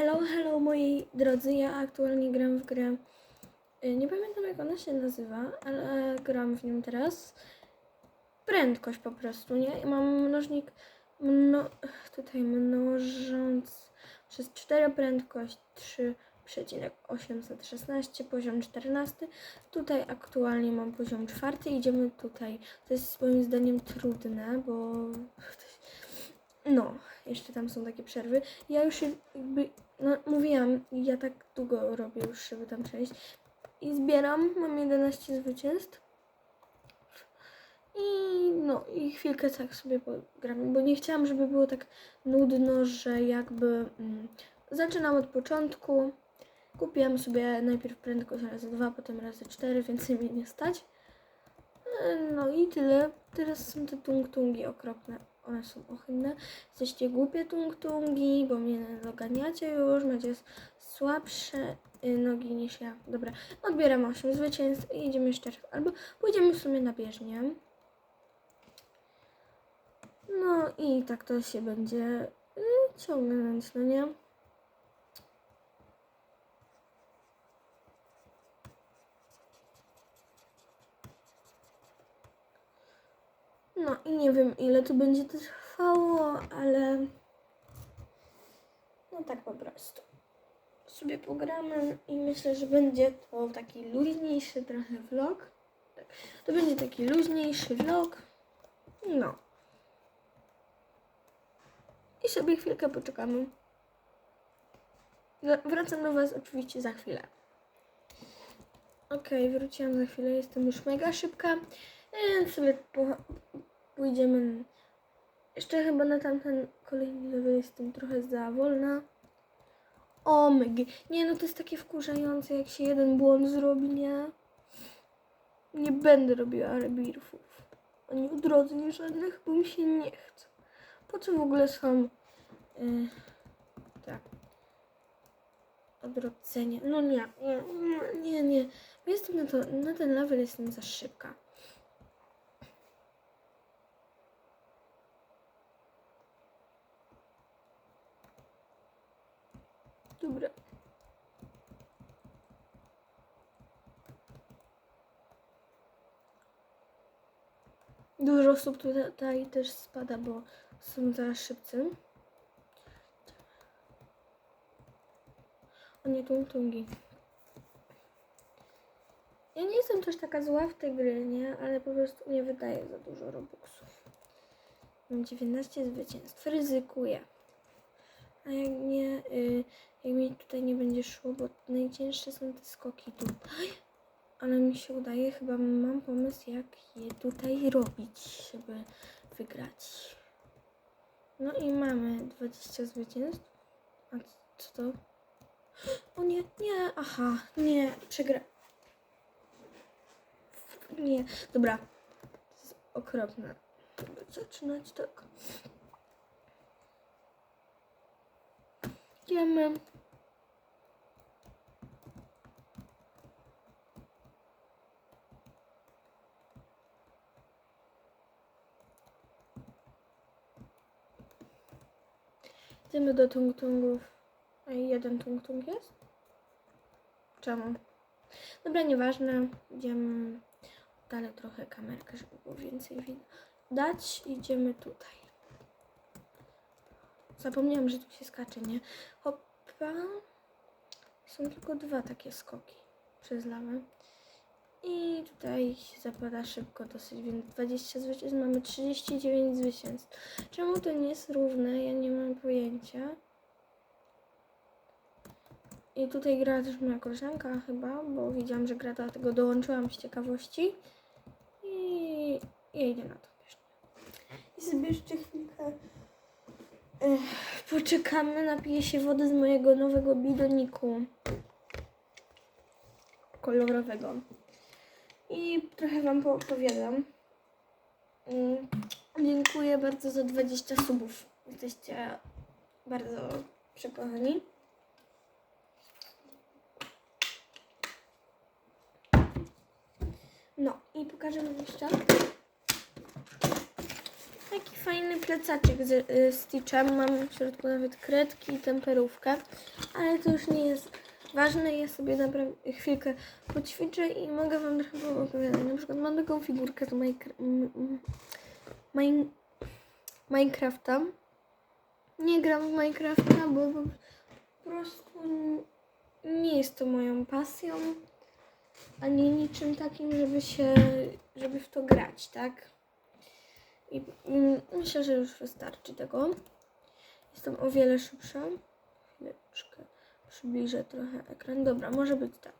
Hello, hello moi drodzy, ja aktualnie gram w grę, y, nie pamiętam jak ona się nazywa, ale gram w nią teraz. Prędkość po prostu, nie? I mam mnożnik, mno, tutaj mnożąc przez 4 prędkość 3,816, poziom 14. Tutaj aktualnie mam poziom 4, idziemy tutaj. To jest moim zdaniem trudne, bo no, jeszcze tam są takie przerwy. Ja już jakby, no mówiłam, ja tak długo robię już, żeby tam przejść. I zbieram, mam 11 zwycięstw. I no, i chwilkę tak sobie pogram, bo nie chciałam, żeby było tak nudno, że jakby mm, zaczynam od początku. Kupiłam sobie najpierw prędkość razy 2, potem razy 4, więcej mnie nie stać. E, No i tyle. Teraz są te tung-tungi okropne. One są ohydne. Jesteście głupie tung-tungi, bo mnie doganiacie już. Macie słabsze y, nogi niż ja. Dobra, odbieram 8 zwycięstw i idziemy jeszcze raz. Albo pójdziemy w sumie na bieżnię. No i tak to się będzie y, ciągnąć, no nie? No i nie wiem ile to będzie trwało, ale no tak po prostu. Sobie pogramy i myślę, że będzie to taki luźniejszy trochę vlog. Tak. To będzie taki luźniejszy vlog. No. I sobie chwilkę poczekamy. Wr- Wracam do Was oczywiście za chwilę. Okej, wróciłam za chwilę, jestem już mega szybka. Więc sobie po, pójdziemy. Jeszcze chyba na tamten kolejny level jestem trochę za wolna. O mygi. Nie no, to jest takie wkurzające, jak się jeden błąd zrobi, nie? Nie będę robiła rebirfów. Ani odrodzeń żadnych, bo mi się nie chce. Po co w ogóle są... Yy, tak. Odrodzenie. No nie, nie, nie, nie, Jestem na, to, na ten level jestem za szybka. Dobra. Dużo osób tutaj też spada, bo są za szybcy. O nie, tung-tungi. Ja nie jestem też taka zła w tej gry, nie? Ale po prostu nie wydaje za dużo robuxów. Mam 19 zwycięstw. Ryzykuję. A jak nie, y, jak mi tutaj nie będzie szło, bo najcięższe są te skoki tutaj. Ale mi się udaje, chyba mam pomysł, jak je tutaj robić, żeby wygrać. No i mamy 20 zwycięstw. A co to? O nie, nie, aha, nie, przegra. Nie, dobra. To jest okropne. Zaczynać tak. Idziemy. Idziemy do tung-tungów. A jeden tung-tung jest? Czemu? Dobra, nieważne. Idziemy dalej trochę kamerkę, żeby było więcej widać. Idziemy tutaj. Zapomniałam, że tu się skacze, nie? Hoppa. Są tylko dwa takie skoki przez lawę. I tutaj się zapada szybko dosyć, więc 20 zwycięstw, mamy 39 zwycięstw. Czemu to nie jest równe? Ja nie mam pojęcia. I tutaj gra też moja koleżanka chyba, bo widziałam, że gra, dlatego dołączyłam z ciekawości. I ja idę na to też. I sobie jeszcze chwilkę poczekamy, napiję się wody z mojego nowego bidoniku kolorowego. I trochę Wam poopowiadam. Mm, Dziękuję bardzo za 20 subów. Jesteście bardzo przekochani. No i pokażę Wam jeszcze. Taki fajny plecaczek z y, Stitchem. Mam w środku nawet kredki i temperówkę, ale to już nie jest ważne. Ja sobie naprawdę chwilkę poćwiczę i mogę Wam trochę opowiadać. Na przykład mam taką figurkę z Minecrafta. Nie gram w Minecrafta, bo po prostu nie jest to moją pasją ani niczym takim, żeby się, żeby w to grać, tak? I mm, myślę, że już wystarczy tego. Jestem o wiele szybsza. Chwileczkę przybliżę trochę ekran. Dobra, może być tak.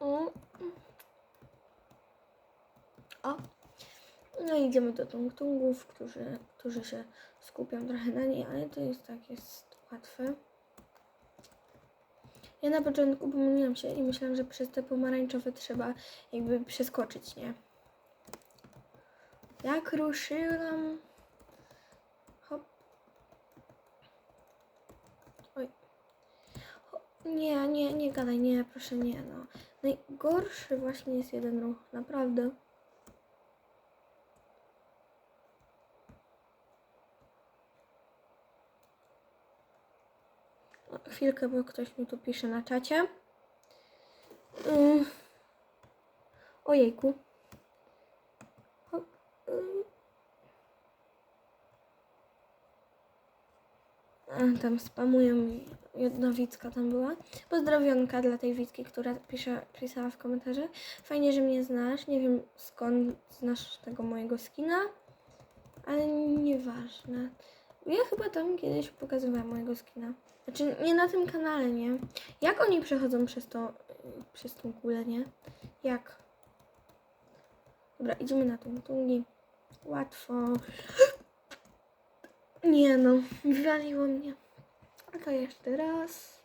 O. O. No i idziemy do tungtungów, którzy, którzy się skupiam trochę na niej, ale to jest tak, jest łatwe. Ja na początku pomyliłam się i myślałam, że przez te pomarańczowe trzeba jakby przeskoczyć, nie? Jak ruszyłam. Hop. Oj. Hop. Nie, nie, nie gadaj, nie, proszę nie, no. Najgorszy właśnie jest jeden ruch, naprawdę. Chwilkę, bo ktoś mi tu pisze na czacie. Ym. Ojejku. Hop, ym. A, tam spamują mi. Jedna Wicka tam była. Pozdrowionka dla tej Wicki, która pisze, pisała w komentarzach. Fajnie, że mnie znasz. Nie wiem skąd znasz tego mojego skina, ale nieważne. Ja chyba tam kiedyś pokazywałam mojego skina. Znaczy nie na tym kanale, nie? Jak oni przechodzą przez to, y, przez tą kulę, nie? Jak? Dobra, idziemy na tą tungi. Łatwo. Nie no, wywaliło mnie. A to jeszcze raz.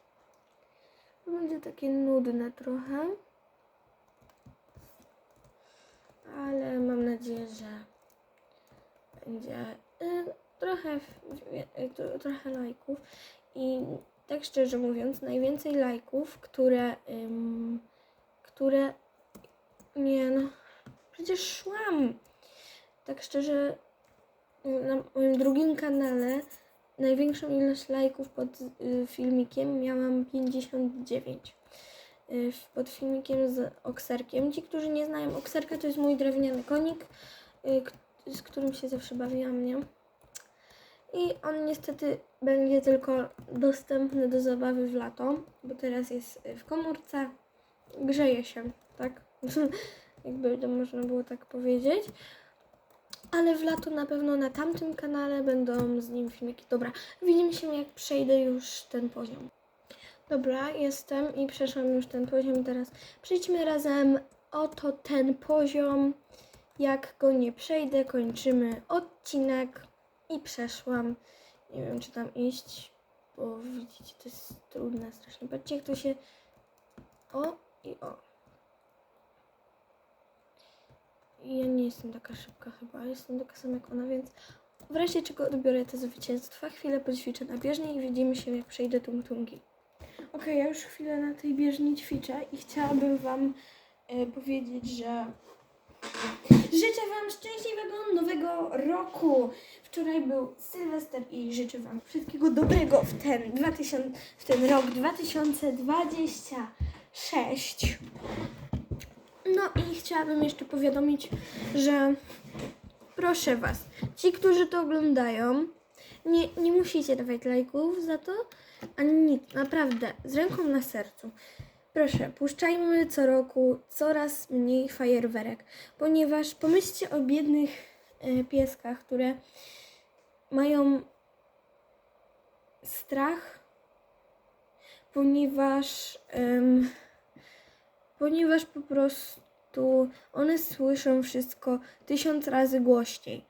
Będzie takie nudne trochę. Ale mam nadzieję, że będzie y, trochę, tro- trochę lajków. I tak szczerze mówiąc, najwięcej lajków, które, ym, które, nie no, przecież szłam. Tak szczerze, y, na moim drugim kanale największą ilość lajków pod y, filmikiem miałam 59. Y, w- pod filmikiem z okserkiem. Ci, którzy nie znają okserka, to jest mój drewniany konik, y, z którym się zawsze bawiłam, nie? I on niestety będzie tylko dostępny do zabawy w lato, bo teraz jest w komórce. Grzeje się, tak? Jakby to można było tak powiedzieć. Ale w lato na pewno na tamtym kanale będą z nim filmiki. Dobra, widzimy się jak przejdę już ten poziom. Dobra, jestem i przeszłam już ten poziom. Teraz przejdźmy razem. Oto ten poziom. Jak go nie przejdę, kończymy odcinek. I przeszłam. Nie wiem, czy tam iść, bo widzicie, to jest trudne strasznie. Patrzcie, jak to się... O i o. Ja nie jestem taka szybka chyba, jestem taka sama jak ona, więc w razie czego odbiorę te zwycięstwa. Chwilę poćwiczę na bieżni i widzimy się, jak przejdę tung-tungi. Okej, ja już chwilę na tej bieżni ćwiczę i chciałabym Wam e, powiedzieć, że życzę Wam szczęśliwego nowego roku. Wczoraj był Sylwester i życzę Wam wszystkiego dobrego w ten, 2000, w ten rok 2026. No i chciałabym jeszcze powiadomić, że proszę Was, ci, którzy to oglądają, nie, nie musicie dawać lajków za to, ani nic, naprawdę, z ręką na sercu. Proszę, puszczajmy co roku coraz mniej fajerwerek, ponieważ pomyślcie o biednych e, pieskach, które mają strach, ponieważ, em, ponieważ po prostu one słyszą wszystko tysiąc razy głośniej.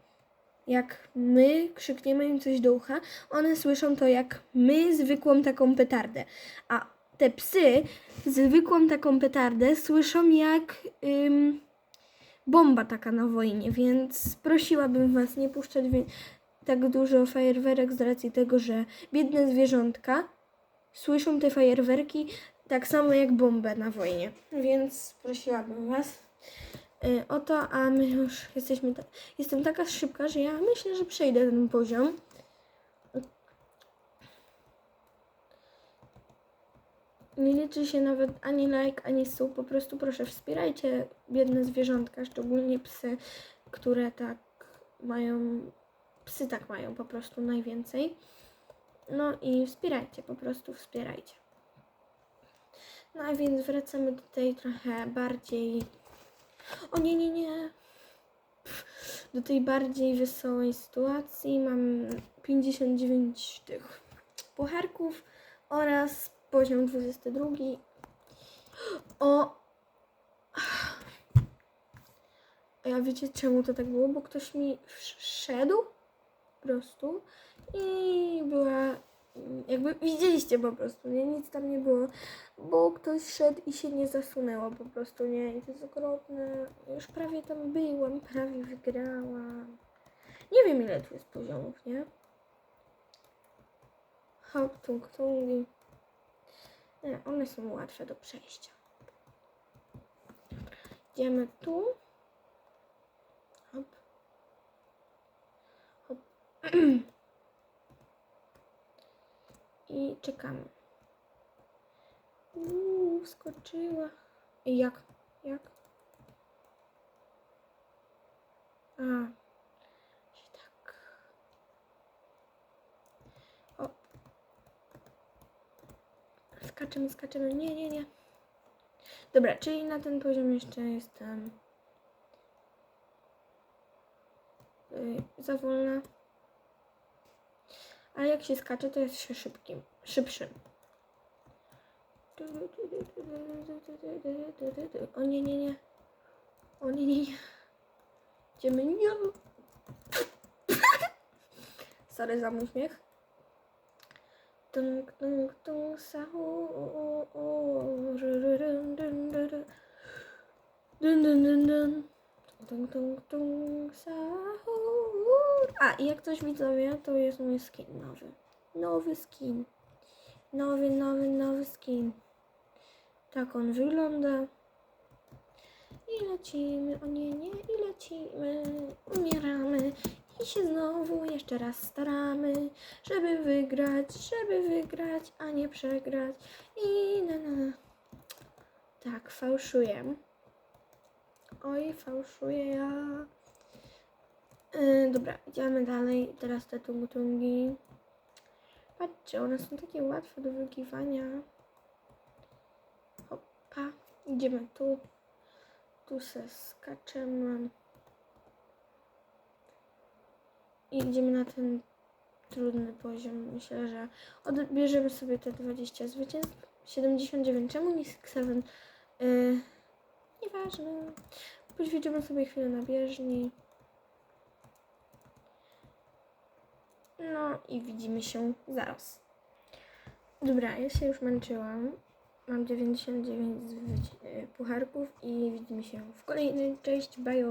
Jak my krzykniemy im coś do ucha, one słyszą to jak my zwykłą taką petardę. A te psy zwykłą taką petardę słyszą jak ym, bomba taka na wojnie, więc prosiłabym Was nie puszczać tak dużo fajerwerek z racji tego, że biedne zwierzątka słyszą te fajerwerki tak samo jak bombę na wojnie. Więc prosiłabym Was y, o to, a my już jesteśmy. Ta- jestem taka szybka, że ja myślę, że przejdę ten poziom. Nie liczy się nawet ani like, ani sub. Po prostu proszę wspierajcie biedne zwierzątka, szczególnie psy, które tak mają. Psy tak mają po prostu najwięcej. No i wspierajcie, po prostu wspierajcie. No a więc wracamy do tej trochę bardziej. O nie, nie, nie. Do tej bardziej wesołej sytuacji. Mam 59 tych pucharków oraz poziom 22. O! A ja wiecie czemu to tak było? Bo ktoś mi sz- szedł po prostu i była. Jakby widzieliście po prostu, nie? Nic tam nie było bo ktoś szedł i się nie zasunęło po prostu, nie? I to jest okropne. Już prawie tam byłam, prawie wygrałam. Nie wiem ile tu jest poziomów, nie? Hop, tung, tungi. Nie, one są łatwe do przejścia. Idziemy tu. Hop. Hop. I czekamy. Uuu, wskoczyła. I jak? Jak? A. Się tak. O. Skaczemy, skaczemy. Nie, nie, nie. Dobra, czyli na ten poziom jeszcze jestem yy, za wolna. Ale jak się skacze, to jest się szybkim, szybszym. O nie, nie, nie. O nie, nie, nie. Idziemy. Nie. Sorry za mój śmiech. Tung, tung, tung, run, dun, dun, dun. Dun, dun, dun, dun. A, i jak coś widzowie, to jest mój skin nowy. Nowy skin. Nowy, nowy, nowy skin. Tak on wygląda. I lecimy, o nie, nie, i lecimy, umieramy i się znowu jeszcze raz staramy, żeby wygrać, żeby wygrać, a nie przegrać. I na, na, na. Tak, fałszuję. Oj, fałszuję ja. Yy, dobra, idziemy dalej. Teraz te tungi. Patrzcie, one są takie łatwe do wygiwania. Hopa, idziemy tu. Tu se skaczemy. I idziemy na ten trudny poziom. Myślę, że odbierzemy sobie te 20 zwycięstw. 79. Czemu nie 7? Yy, nieważne. Poćwiczymy sobie chwilę na bieżni. No i widzimy się zaraz. Dobra, ja się już męczyłam. Mam 99 zwyci- e, pucharków i widzimy się w kolejnej. Cześć, bajo.